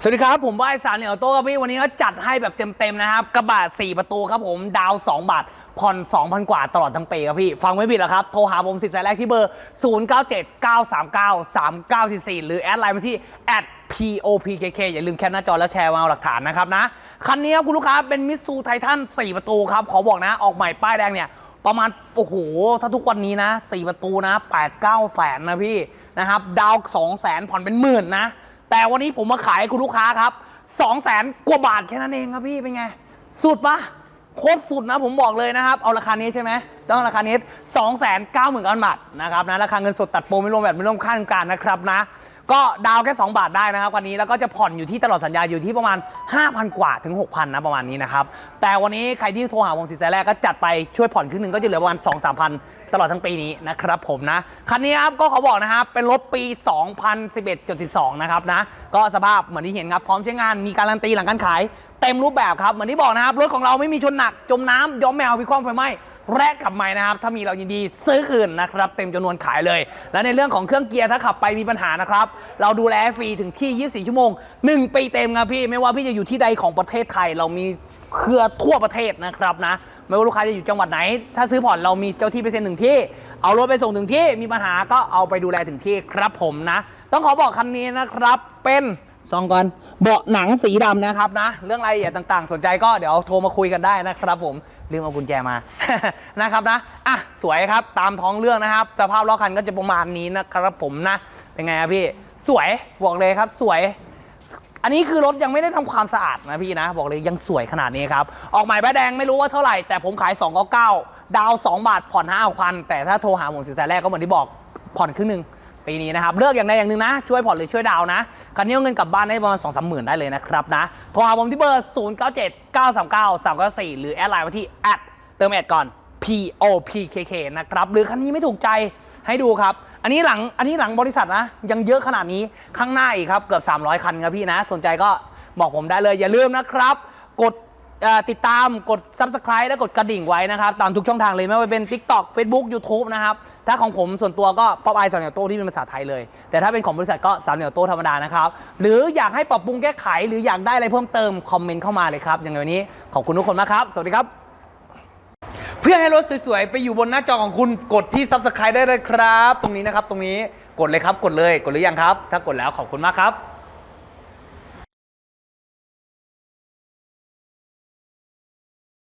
สวัสดีครับ ผมบายสารเหนียวโต้ครับพี่วันนี้ก็จัดให้แบบเต็มๆนะครับ กระบะ 4 ประตูครับผมดาว 2 บาท ผ่อน 2,000 กว่าตลอดทั้งปีครับพี่ ฟังไม่ผิดหรอครับ โทรหาผมสิทธิ์สายแรกที่เบอร์ 0979393944 หรือแอดไลน์มาที่ at @popkk อย่าลืมแคปหน้าจอแล้วแชร์มาเอาหลักฐานนะครับนะ คันนี้ครับคุณลูกค้าเป็นมิตซูไททัน4 ประตูครับ ขอบอกนะออกใหม่ป้ายแดงเนี่ยประมาณ โอ้โห ถ้าทุกวันนี้นะ 4 ประตูนะ 8 9 แสนนะพี่นะครับดาว 2 แสนผ่อนเป็นหมื่นนะ แต่วันนี้ผมมาขายให้คุณลูกค้าครับสองแสนกว่าบาทแค่นั้นเองครับพี่เป็นไง สุดปะโคตรสุดนะผมบอกเลยนะครับ เอาราคานี้ใช่ไหมต้องราคานี้2 9 0 0 0 0บาทนะครับนะราคาเงินสดตัดโปรไม่รวมแบบไม่รวมค่าทำการนะครับนะ ก็ดาวแค่ 2 บาทได้นะครับวันนี้แล้วก็จะผ่อนอยู่ที่ตลอดสัญญาอยู่ที่ประมาณ 5,000 กว่าถึง 6,000 นะประมาณนี้นะครับ แต่วันนี้ใครที่โทรหาวงศิษย์แรกก็จัดไปช่วยผ่อนครึ่งหนึ่งก็จะเหลือประมาณ 2-3,000 ตลอดทั้งปีนี้นะครับผมนะ คันนี้ครับก็ขอบอกนะครับเป็นรถปี 2011.12 นะครับนะก็สภาพเหมือนที่เห็นครับพร้อมใช้งานมีการันตีหลังการขาย เต็มรูปแบบครับเหมือนที่บอกนะครับรถของเราไม่มีชนหนักจมน้ำย้อมแมวพิความไฟไหม้ แรกกลับใหม่นะครับ ถ้ามีเรายินดีซื้อคืนนะครับ เต็มจำนวนขายเลย และในเรื่องของเครื่องเกียร์ถ้าขับไปมีปัญหานะครับ เราดูแลฟรีถึงที่ 24 ชั่วโมง 1 ปีเต็มครับพี่ ไม่ว่าพี่จะอยู่ที่ใดของประเทศไทย เรามีเครือทั่วประเทศนะครับนะ ไม่ว่าลูกค้าจะอยู่จังหวัดไหน ถ้าซื้อผ่อนเรามีเจ้าที่ไปเซ็นถึงที่ เอารถไปส่งถึงที่ มีปัญหาก็เอาไปดูแลถึงที่ครับผมนะ ต้องขอบอกคันนี้นะครับ เป็น ซองก่อนเบาะหนังสีดำนะครับนะ เรื่องรายละเอียดต่างๆ สนใจก็เดี๋ยวโทรมาคุยกันได้นะครับผมลืมเอากุญแจมา นะครับนะอะสวยครับตามท้องเรื่องนะครับ สภาพล้อคันก็จะประมาณนี้นะครับผมนะ เป็นไงครับพี่ สวยบอกเลยครับสวย อันนี้คือรถยังไม่ได้ทำความสะอาดนะพี่นะ บอกเลยยังสวยขนาดนี้ครับ ออกหมายใบแดงไม่รู้ว่าเท่าไหร่ แต่ผมขาย299ดาว 2 บาทผ่อน5พันแต่ถ้าโทรหาผมสินแสแรกก็เหมือนที่บอกผ่อนครึ่งหนึ่ง ปีนี้นะครับเลือกอย่างใดอย่างหนึ่งนะ ช่วยผ่อนหรือช่วยดาวนะคันนี้เอาเงินกลับบ้านได้ประมาณ2 3หมื่นได้เลยนะครับนะโทรหาผมที่เบอร์ 0 9 7 9 3 9 3 9 4 หรือแอดไลน์มาที่แอดเติมแอดก่อน P O P K K นะครับหรือคันนี้ไม่ถูกใจให้ดูครับ อันนี้หลังอันนี้หลังบริษัทนะ ยังเยอะขนาดนี้ข้างหน้าอีกครับ เกือบ 300 คันครับพี่นะ สนใจก็บอกผมได้เลยอย่าลืมนะครับ กด เอ่อติดตามกด Subscribe และกดกระดิ่งไว้นะครับ ตามทุกช่องทางเลยไม่ว่าเป็น TikTok Facebook YouTube นะครับ ถ้าของผมส่วนตัวก็ป๊อปไอสาวเหนียวโต้ที่เป็นภาษาไทยเลย แต่ถ้าเป็นของบริษัทก็สาวเหนียวโต้ธรรมดานะครับ หรืออยากให้ปรับปรุงแก้ไข หรืออยากได้อะไรเพิ่มเติมคอมเมนต์เข้ามาเลยครับอยังไงวันนี้ขอบคุณทุกคนมากครับสวัสดีครับ เพื่อให้รถสวยๆ ไปอยู่บนหน้าจอของคุณกดที่ Subscribe ได้เลยครับ ตรงนี้นะครับ ตรงนี้กดเลยครับ กดเลย กดหรือยังครับ ถ้ากดแล้วขอบคุณมากครับ